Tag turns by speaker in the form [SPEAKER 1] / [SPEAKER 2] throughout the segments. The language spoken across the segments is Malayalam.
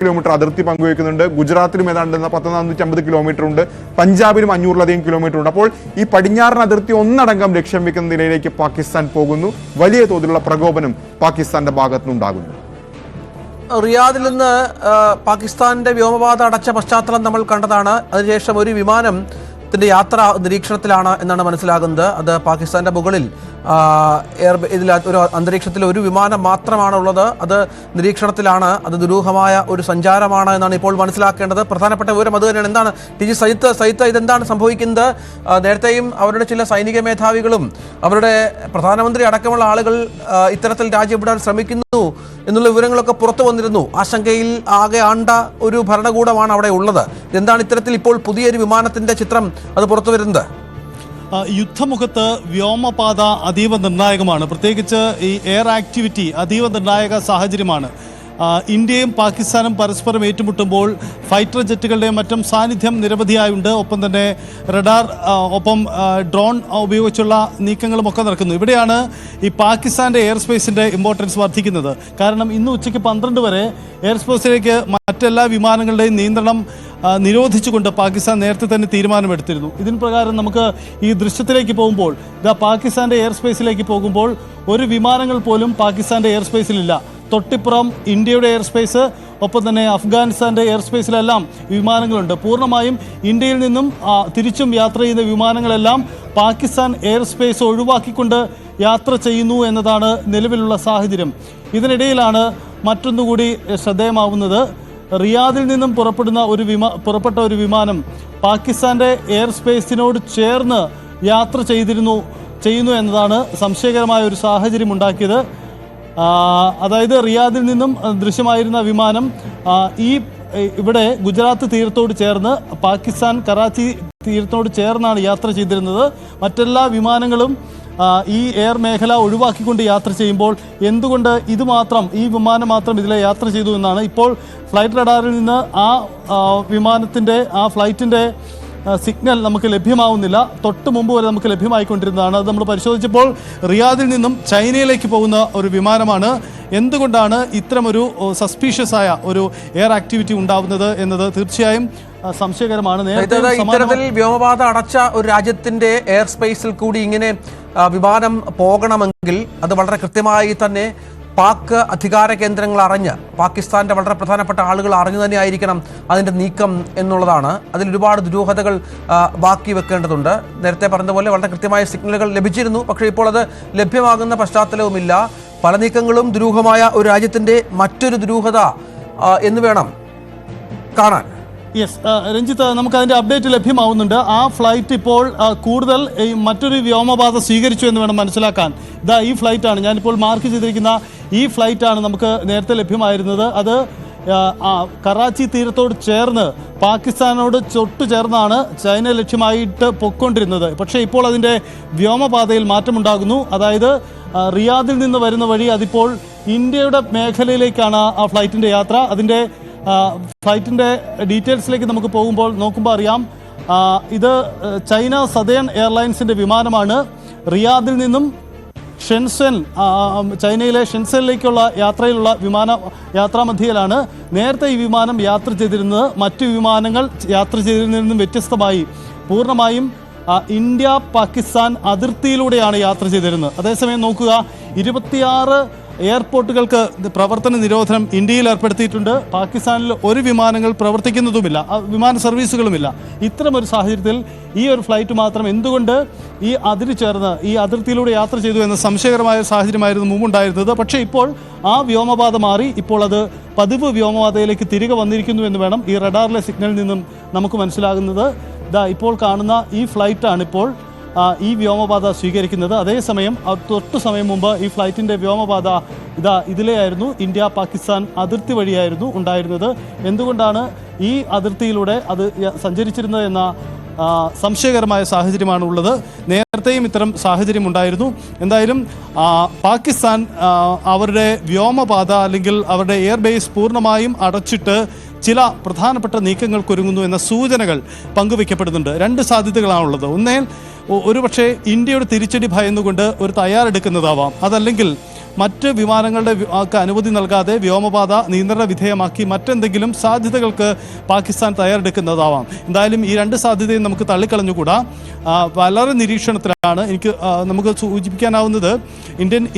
[SPEAKER 1] കിലോമീറ്റർ അതിർത്തി പങ്കുവയ്ക്കുന്നുണ്ട്. ഗുജറാത്തിലും ഏതാണ്ട് പത്ത് നാനൂറ്റി അമ്പത് കിലോമീറ്റർ ഉണ്ട്. പഞ്ചാബിലും അഞ്ഞൂറിലധികം കിലോമീറ്റർ ഉണ്ട്. അപ്പോൾ ഈ പടിഞ്ഞാറൻ അതിർത്തി ഒന്നടങ്കം ലക്ഷ്യം വെക്കുന്ന നിലയിലേക്ക് പാകിസ്ഥാൻ പോകുന്നു. വലിയ തോതിലുള്ള പ്രകോപനം പാകിസ്ഥാന്റെ ഭാഗത്തുനിന്നുണ്ടാകുന്നു
[SPEAKER 2] റിയാദിൽ നിന്ന് പാകിസ്ഥാന്റെ വ്യോമപാത അടച്ച പശ്ചാത്തലം നമ്മൾ കണ്ടതാണ്. അതിനുശേഷം ഒരു വിമാനം ത്തിന്റെ യാത്ര നിരീക്ഷണത്തിലാണ് എന്നാണ് മനസ്സിലാകുന്നത്. അത് പാകിസ്ഥാന്റെ മുകളിൽ എയർ ഇതിൽ ഒരു അന്തരീക്ഷത്തിൽ ഒരു വിമാനം മാത്രമാണ് ഉള്ളത് അത് നിരീക്ഷണത്തിലാണ്. അത് ദുരൂഹമായ ഒരു സഞ്ചാരമാണ് എന്നാണ് ഇപ്പോൾ മനസ്സിലാക്കേണ്ടത്. പ്രധാനപ്പെട്ട വിവരം അത് തന്നെയാണ്. എന്താണ്? ടി ജി സൈത്ത് സൈത്ത് ഇതെന്താണ് സംഭവിക്കുന്നത്? നേരത്തെയും അവരുടെ ചില സൈനിക മേധാവികളും അവരുടെ പ്രധാനമന്ത്രി അടക്കമുള്ള ആളുകൾ ഇത്തരത്തിൽ രാജ്യം വിടാൻ ശ്രമിക്കുന്നു എന്നുള്ള വിവരങ്ങളൊക്കെ പുറത്തു വന്നിരുന്നു. ആശങ്കയിൽ ആകെ ആണ്ട ഒരു ഭരണകൂടമാണ് അവിടെ ഉള്ളത്. എന്താണ് ഇത്തരത്തിൽ ഇപ്പോൾ പുതിയൊരു വിമാനത്തിന്റെ ചിത്രം അത് പുറത്തു വരുന്നത്.
[SPEAKER 3] യുദ്ധമുഖത്ത് വ്യോമപാത അതീവ നിർണായകമാണ്. പ്രത്യേകിച്ച് ഈ എയർ ആക്ടിവിറ്റി അതീവ നിർണായക സാഹചര്യമാണ്. ഇന്ത്യയും പാകിസ്ഥാനും പരസ്പരം ഏറ്റുമുട്ടുമ്പോൾ ഫൈറ്റർ ജെറ്റുകളുടെയും മറ്റും സാന്നിധ്യം നിരവധിയായുണ്ട്. ഒപ്പം തന്നെ റഡാർ ഒപ്പം ഡ്രോൺ ഉപയോഗിച്ചുള്ള നീക്കങ്ങളും ഒക്കെ നടക്കുന്നു. ഇവിടെയാണ് ഈ പാകിസ്ഥാന്റെ എയർ സ്പേസിന്റെ ഇമ്പോർട്ടൻസ് വർദ്ധിക്കുന്നത്. കാരണം ഇന്ന് ഉച്ചയ്ക്ക് പന്ത്രണ്ട് വരെ എയർ സ്പേസിലേക്ക് മറ്റെല്ലാ വിമാനങ്ങളുടെയും നിയന്ത്രണം നിരോധിച്ചുകൊണ്ട് പാകിസ്ഥാൻ നേരത്തെ തന്നെ തീരുമാനമെടുത്തിരുന്നു. ഇതിന് പ്രകാരം നമുക്ക് ഈ ദൃശ്യത്തിലേക്ക് പോകുമ്പോൾ ഇതാ പാകിസ്ഥാന്റെ എയർ സ്പേസിലേക്ക് പോകുമ്പോൾ ഒരു വിമാനങ്ങൾ പോലും പാകിസ്ഥാന്റെ എയർ സ്പേസിലില്ല തൊട്ടിപ്പുറം ഇന്ത്യയുടെ എയർ സ്പേസ് ഒപ്പം തന്നെ അഫ്ഗാനിസ്ഥാന്റെ എയർ സ്പേസിലെല്ലാം വിമാനങ്ങളുണ്ട്. പൂർണമായും ഇന്ത്യയിൽ നിന്നും തിരിച്ചും യാത്ര ചെയ്യുന്ന വിമാനങ്ങളെല്ലാം പാകിസ്ഥാൻ എയർ സ്പേസ് ഒഴിവാക്കിക്കൊണ്ട് യാത്ര ചെയ്യുന്നു എന്നതാണ് നിലവിലുള്ള സാഹചര്യം. ഇതിനിടയിലാണ് മറ്റൊന്നുകൂടി ശ്രദ്ധേയമാവുന്നത്. റിയാദിൽ നിന്നും പുറപ്പെടുന്ന ഒരു വിമാ പുറപ്പെട്ട ഒരു വിമാനം പാകിസ്ഥാന്റെ എയർ സ്പേസിനോട് ചേർന്ന് യാത്ര ചെയ്തിരുന്നു ചെയ്യുന്നു എന്നതാണ് സംശയകരമായ ഒരു സാഹചര്യം ഉണ്ടാക്കിയത്. അതായത് റിയാദിൽ നിന്നും ദൃശ്യമായിരുന്ന വിമാനം ഈ ഇവിടെ ഗുജറാത്ത് തീരത്തോട് ചേർന്ന് പാകിസ്ഥാൻ കറാച്ചി തീരത്തോട് ചേർന്നാണ് യാത്ര ചെയ്തിരുന്നത്. മറ്റെല്ലാ വിമാനങ്ങളും ഈ എയർ മേഖല ഒഴിവാക്കിക്കൊണ്ട് യാത്ര ചെയ്യുമ്പോൾ എന്തുകൊണ്ട് ഇത് മാത്രം ഈ വിമാനം മാത്രം ഇതിലെ യാത്ര ചെയ്തു എന്നാണ് ഇപ്പോൾ ഫ്ലൈറ്റ് റഡാറിൽ നിന്ന് ആ വിമാനത്തിന്റെ ആ ഫ്ലൈറ്റിന്റെ സിഗ്നൽ നമുക്ക് ലഭ്യമാവുന്നില്ല. തൊട്ട് മുമ്പ് വരെ നമുക്ക് ലഭ്യമായിക്കൊണ്ടിരുന്നതാണ്. അത് നമ്മൾ പരിശോധിച്ചപ്പോൾ റിയാദിൽ നിന്നും ചൈനയിലേക്ക് പോകുന്ന ഒരു വിമാനമാണ്. എന്തുകൊണ്ടാണ് ഇത്തരമൊരു സസ്പീഷ്യസ് ആയ ഒരു എയർ ആക്ടിവിറ്റി ഉണ്ടാവുന്നത് എന്നത് തീർച്ചയായും സംശയകരമാണ്. നേരത്തെ
[SPEAKER 2] ഇത്തരത്തിൽ വ്യോമപാത അടച്ച ഒരു രാജ്യത്തിന്റെ എയർ സ്പേസിൽ കൂടി ഇങ്ങനെ വിമാനം പോകണമെങ്കിൽ അത് വളരെ കൃത്യമായി തന്നെ പാക് അധികാര കേന്ദ്രങ്ങൾ അറിഞ്ഞ് പാകിസ്ഥാന്റെ വളരെ പ്രധാനപ്പെട്ട ആളുകൾ അറിഞ്ഞു തന്നെ ആയിരിക്കണം അതിന്റെ നീക്കം എന്നുള്ളതാണ്. അതിൽ ഒരുപാട് ദുരൂഹതകൾ ബാക്കി വെക്കേണ്ടതുണ്ട്. നേരത്തെ പറഞ്ഞതുപോലെ വളരെ കൃത്യമായ സിഗ്നലുകൾ ലഭിച്ചിരുന്നു. പക്ഷേ ഇപ്പോൾ അത് ലഭ്യമാകുന്ന പശ്ചാത്തലവുമില്ല. പല നീക്കങ്ങളും ദുരൂഹമായ ഒരു രാജ്യത്തിന്റെ മറ്റൊരു ദുരൂഹത എന്ന് വേണം കാണാൻ.
[SPEAKER 3] യെസ് രഞ്ജിത്ത് നമുക്ക് അതിന്റെ അപ്ഡേറ്റ് ലഭ്യമാവുന്നുണ്ട്. ആ ഫ്ലൈറ്റ് ഇപ്പോൾ കൂടുതൽ മറ്റൊരു വ്യോമപാത സ്വീകരിച്ചു എന്ന് വേണം മനസ്സിലാക്കാൻ. ഇതാ ഈ ഫ്ലൈറ്റാണ് ഞാനിപ്പോൾ മാർക്ക് ചെയ്തിരിക്കുന്ന ഈ ഫ്ലൈറ്റാണ് നമുക്ക് നേരത്തെ ലഭ്യമായിരുന്നത്. അത് കറാച്ചി തീരത്തോട് ചേർന്ന് പാകിസ്ഥാനോട് ചൊട്ടു ചേർന്നാണ് ചൈന ലക്ഷ്യമായിട്ട് പൊക്കൊണ്ടിരുന്നത് പക്ഷേ ഇപ്പോൾ അതിന്റെ വ്യോമപാതയിൽ മാറ്റമുണ്ടാകുന്നു. അതായത് റിയാദിൽ നിന്ന് വരുന്ന വഴി അതിപ്പോൾ ഇന്ത്യയുടെ മേഖലയിലേക്കാണ് ആ ഫ്ലൈറ്റിന്റെ യാത്ര. അതിന്റെ ഫ്ലൈറ്റിന്റെ ഡീറ്റെയിൽസിലേക്ക് നമുക്ക് പോകുമ്പോൾ നോക്കുമ്പോൾ അറിയാം. ഇത് ചൈന സതേൺ എയർലൈൻസിന്റെ വിമാനമാണ്. റിയാദിൽ നിന്നും ഷെൻസെൻ ചൈനയിലെ ഷെൻസെനിലേക്കുള്ള യാത്രയിലുള്ള വിമാന യാത്രാമധ്യയിലാണ് നേരത്തെ ഈ വിമാനം യാത്ര ചെയ്തിരുന്നത്. മറ്റു വിമാനങ്ങൾ യാത്ര ചെയ്തിരുന്നതിൽ നിന്നും വ്യത്യസ്തമായി. പൂർണമായും ഇന്ത്യ പാകിസ്ഥാൻ അതിർത്തിയിലൂടെയാണ് യാത്ര ചെയ്തിരുന്നത്. അതേസമയം നോക്കുക ഇരുപത്തിയാറ് എയർപോർട്ടുകൾക്ക് പ്രവർത്തന നിരോധനം ഇന്ത്യയിൽ ഏർപ്പെടുത്തിയിട്ടുണ്ട്. പാകിസ്ഥാനിൽ ഒരു വിമാനങ്ങൾ പ്രവർത്തിക്കുന്നതുമില്ല. വിമാന സർവീസുകളുമില്ല. ഇത്തരമൊരു സാഹചര്യത്തിൽ ഈ ഒരു ഫ്ലൈറ്റ് മാത്രം എന്തുകൊണ്ട് ഈ അതിരി ചേർന്ന് ഈ അതിർത്തിയിലൂടെ യാത്ര ചെയ്തു എന്ന സംശയകരമായ സാഹചര്യമായിരുന്നു മുമ്പുണ്ടായിരുന്നത്. പക്ഷേ ഇപ്പോൾ ആ വ്യോമപാത മാറി. ഇപ്പോൾ അത് പതിവ് വ്യോമപാതയിലേക്ക് തിരികെ വന്നിരിക്കുന്നു എന്ന് വേണം ഈ റഡാറിലെ സിഗ്നലിൽ നിന്നും നമുക്ക് മനസ്സിലാകുന്നത്. ഇതാ ഇപ്പോൾ കാണുന്ന ഈ ഫ്ലൈറ്റാണ് ഇപ്പോൾ ആ, ഈ വ്യോമപാത സ്വീകരിക്കുന്നത്. അതേസമയം തൊട്ടു സമയം മുമ്പ് ഈ ഫ്ലൈറ്റിന്റെ വ്യോമപാത ഇതാ ഇതിലെയായിരുന്നു ഇന്ത്യ പാകിസ്ഥാൻ അതിർത്തി വഴിയായിരുന്നു ഉണ്ടായിരുന്നത്. എന്തുകൊണ്ടാണ് ഈ അതിർത്തിയിലൂടെ അത് സഞ്ചരിച്ചിരുന്നത് എന്ന സംശയകരമായ സാഹചര്യമാണ് ഉള്ളത്. നേരത്തെയും ഇത്തരം സാഹചര്യം ഉണ്ടായിരുന്നു. എന്തായാലും പാകിസ്ഥാൻ അവരുടെ വ്യോമപാത അല്ലെങ്കിൽ അവരുടെ എയർബേസ് പൂർണമായും അടച്ചിട്ട് ചില പ്രധാനപ്പെട്ട നീക്കങ്ങൾക്കൊരുങ്ങുന്നു എന്ന സൂചനകൾ പങ്കുവയ്ക്കപ്പെടുന്നുണ്ട്. രണ്ട് സാധ്യതകളാണുള്ളത്. ഒന്നേ ഒ- ഒരുപക്ഷെ ഇന്ത്യയുടെ തിരിച്ചടി ഭയന്നുകൊണ്ട് ഒരു തയ്യാറെടുക്കുന്നതാവാം. അതല്ലെങ്കിൽ മറ്റ് വിമാനങ്ങളുടെ അനുമതി നൽകാതെ വ്യോമപാത നിയന്ത്രണ വിധേയമാക്കി മറ്റെന്തെങ്കിലും സാധ്യതകൾക്ക് പാകിസ്ഥാൻ തയ്യാറെടുക്കുന്നതാവാം. എന്തായാലും ഈ രണ്ട് സാധ്യതയും നമുക്ക് തള്ളിക്കളഞ്ഞുകൂടാ. വളരെ നിരീക്ഷണത്തിലാണ് എനിക്ക് നമുക്ക് സൂചിപ്പിക്കാനാവുന്നത് ഇന്ത്യൻ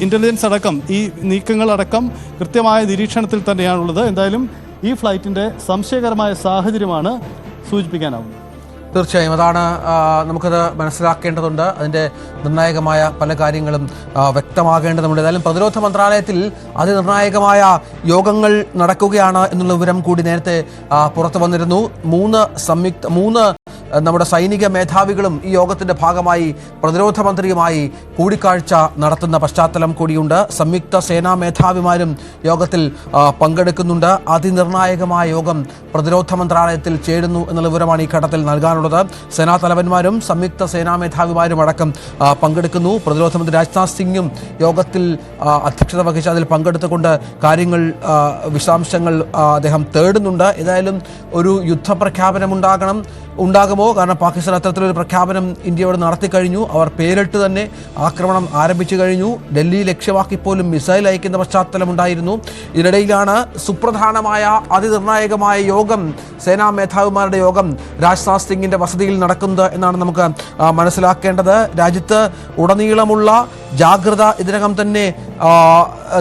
[SPEAKER 3] ഇന്റലിജൻസ് അടക്കം ഈ നീക്കങ്ങളടക്കം കൃത്യമായ നിരീക്ഷണത്തിൽ തന്നെയാണുള്ളത്. എന്തായാലും ഈ ഫ്ലൈറ്റിന്റെ സംശയകരമായ സാഹചര്യമാണ് സൂചിപ്പിക്കാനാവുന്നത്
[SPEAKER 2] തീർച്ചയായും അതാണ് നമുക്കത് മനസ്സിലാക്കേണ്ടതുണ്ട്. അതിന്റെ നിർണായകമായ പല കാര്യങ്ങളും വ്യക്തമാകേണ്ടതുണ്ട്. ഏതായാലും പ്രതിരോധ മന്ത്രാലയത്തിൽ അതിനിർണായകമായ യോഗങ്ങൾ നടക്കുകയാണ് എന്നുള്ള വിവരം കൂടി നേരത്തെ പുറത്തു വന്നിരുന്നു. മൂന്ന് സംയുക്ത മൂന്ന് നമ്മുടെ സൈനിക മേധാവികളും ഈ യോഗത്തിന്റെ ഭാഗമായി പ്രതിരോധ മന്ത്രിയുമായി കൂടിക്കാഴ്ച നടത്തുന്ന പശ്ചാത്തലം കൂടിയുണ്ട്. സംയുക്ത സേനാ മേധാവിമാരും യോഗത്തിൽ പങ്കെടുക്കുന്നുണ്ട്. അതിനിർണായകമായ യോഗം പ്രതിരോധ മന്ത്രാലയത്തിൽ ചേരുന്നു എന്നുള്ള വിവരമാണ് ഈ ഘട്ടത്തിൽ നൽകാനുള്ളത്. സേനാ തലവന്മാരും സംയുക്ത സേനാ മേധാവിമാരും അടക്കം പങ്കെടുക്കുന്നു. പ്രതിരോധ മന്ത്രി രാജ്നാഥ് സിംഗും യോഗത്തിൽ അധ്യക്ഷത വഹിച്ച് അതിൽ പങ്കെടുത്തുകൊണ്ട് കാര്യങ്ങൾ വിശദാംശങ്ങൾ അദ്ദേഹം തേടുന്നുണ്ട്. ഏതായാലും ഒരു യുദ്ധപ്രഖ്യാപനം ഉണ്ടാകണം ഉണ്ടാകുമോ കാരണം പാകിസ്ഥാൻ അത്തരത്തിലൊരു പ്രഖ്യാപനം ഇന്ത്യയോട് നടത്തി കഴിഞ്ഞു അവർ പേരിട്ട് തന്നെ ആക്രമണം ആരംഭിച്ചു കഴിഞ്ഞു. ഡൽഹി ലക്ഷ്യമാക്കി പോലും മിസൈൽ അയക്കുന്ന പശ്ചാത്തലം ഉണ്ടായിരുന്നു ഇതിനിടയിലാണ് സുപ്രധാനമായ അതിനിർണായകമായ യോഗം സേനാ മേധാവിമാരുടെ യോഗം രാജ്നാഥ് സിംഗിന്റെ വസതിയിൽ നടക്കുന്നത് എന്നാണ് നമുക്ക് മനസ്സിലാക്കേണ്ടത്. രാജ്യത്ത് ഉടനീളമുള്ള ജാഗ്രത ഇതിനകം തന്നെ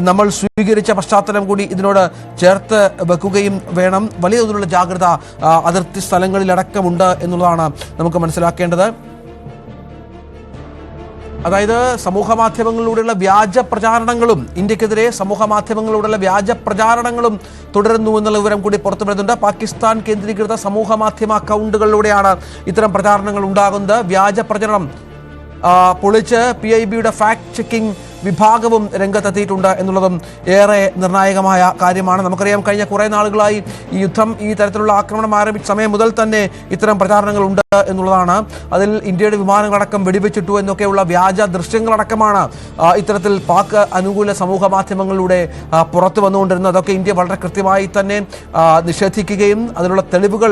[SPEAKER 2] നമ്മൾ സ്വീകരിച്ച പശ്ചാത്തലം കൂടി ഇതിനോട് ചേർത്ത് വെക്കുകയും വേണം. വലിയ തോതിലുള്ള ജാഗ്രത അതിർത്തി സ്ഥലങ്ങളിലടക്കമുണ്ട് എന്നുള്ളതാണ് നമുക്ക് മനസ്സിലാക്കേണ്ടത്. അതായത് സമൂഹ മാധ്യമങ്ങളിലൂടെയുള്ള വ്യാജ പ്രചാരണങ്ങളും ഇന്ത്യക്കെതിരെ സമൂഹ മാധ്യമങ്ങളിലൂടെയുള്ള വ്യാജ പ്രചാരണങ്ങളും തുടരുന്നു എന്നുള്ള വിവരം കൂടി പുറത്തു വരുന്നുണ്ട്. പാകിസ്ഥാൻ കേന്ദ്രീകൃത സമൂഹ മാധ്യമ അക്കൗണ്ടുകളിലൂടെയാണ് ഇത്തരം പ്രചാരണങ്ങൾ ഉണ്ടാകുന്നത്. വ്യാജ പ്രചരണം പൊളിച്ച് പി ഐ ബിയുടെ ഫാക്ട് ചെക്കിംഗ് വിഭാഗവും രംഗത്തെത്തിയിട്ടുണ്ട് എന്നുള്ളതും ഏറെ നിർണായകമായ കാര്യമാണ്. നമുക്കറിയാം കഴിഞ്ഞ കുറേ നാളുകളായി ഈ യുദ്ധം ഈ തരത്തിലുള്ള ആക്രമണം ആരംഭിച്ച സമയം മുതൽ തന്നെ ഇത്തരം പ്രചാരണങ്ങൾ ഉണ്ട് എന്നുള്ളതാണ്. അതിൽ ഇന്ത്യയുടെ വിമാനങ്ങളടക്കം വെടിവെച്ചിട്ടു എന്നൊക്കെയുള്ള വ്യാജ ദൃശ്യങ്ങളടക്കമാണ് ഇത്തരത്തിൽ പാക് അനുകൂല സമൂഹ മാധ്യമങ്ങളിലൂടെ പുറത്തു വന്നുകൊണ്ടിരുന്നത്. അതൊക്കെ ഇന്ത്യ വളരെ കൃത്യമായി തന്നെ നിഷേധിക്കുകയും അതിനുള്ള തെളിവുകൾ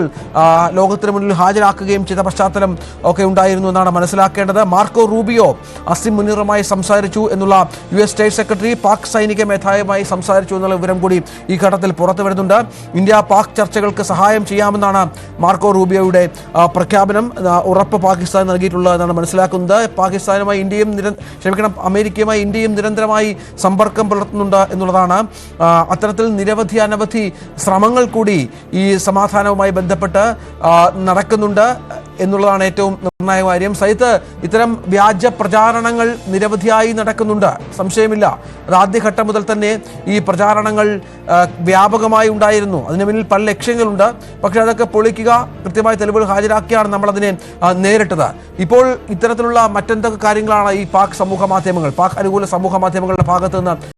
[SPEAKER 2] ലോകത്തിന് മുന്നിൽ ഹാജരാക്കുകയും ചെയ്ത പശ്ചാത്തലം ഒക്കെ ഉണ്ടായിരുന്നു എന്നാണ് മനസ്സിലാക്കേണ്ടത്. മാർക്കോ റൂബിയോ അസിം മുനീറുമായി സംസാരിച്ചു എന്നുള്ള U S state secretary Pak സൈനിക മേധാവിയുമായി സംസാരിച്ചു എന്നുള്ള വിവരം കൂടി ഈ ഘട്ടത്തിൽ പുറത്തു വരുന്നുണ്ട്. ഇന്ത്യ പാക് ചർച്ചകൾക്ക് സഹായം ചെയ്യാമെന്നാണ് മാർക്കോ റൂബിയോയുടെ പ്രഖ്യാപനം. ഉറപ്പ് പാകിസ്ഥാൻ നൽകിയിട്ടുള്ളത് എന്നാണ് മനസ്സിലാക്കുന്നത്. പാകിസ്ഥാനുമായി ഇന്ത്യയും ക്ഷമിക്കണം അമേരിക്കയുമായി ഇന്ത്യയും നിരന്തരമായി സമ്പർക്കം പുലർത്തുന്നുണ്ട് എന്നുള്ളതാണ്. അത്തരത്തിൽ നിരവധി അനവധി ശ്രമങ്ങൾ കൂടി ഈ സമാധാനവുമായി ബന്ധപ്പെട്ട് നടക്കുന്നുണ്ട് എന്നുള്ളതാണ് ഏറ്റവും നിർണായക കാര്യം. സൈത്ത് ഇത്തരം വ്യാജ പ്രചാരണങ്ങൾ നിരവധിയായി നടക്കുന്നുണ്ട്. സംശയമില്ല. അത് ആദ്യഘട്ടം മുതൽ തന്നെ ഈ പ്രചാരണങ്ങൾ വ്യാപകമായി ഉണ്ടായിരുന്നു. അതിന് പിന്നിൽ പല ലക്ഷ്യങ്ങളുണ്ട്. പക്ഷേ അതൊക്കെ പൊളിക്കുക കൃത്യമായ തെളിവുകൾ ഹാജരാക്കിയാണ് ആ, നേരിട്ടത്. ഇപ്പോൾ ഇത്തരത്തിലുള്ള മറ്റെന്തൊക്കെ കാര്യങ്ങളാണ് ഈ പാക് സമൂഹ മാധ്യമങ്ങൾ പാക് അനുകൂല സമൂഹ മാധ്യമങ്ങളുടെ ഭാഗത്ത് നിന്ന്